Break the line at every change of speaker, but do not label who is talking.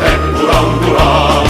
햇불 안 불아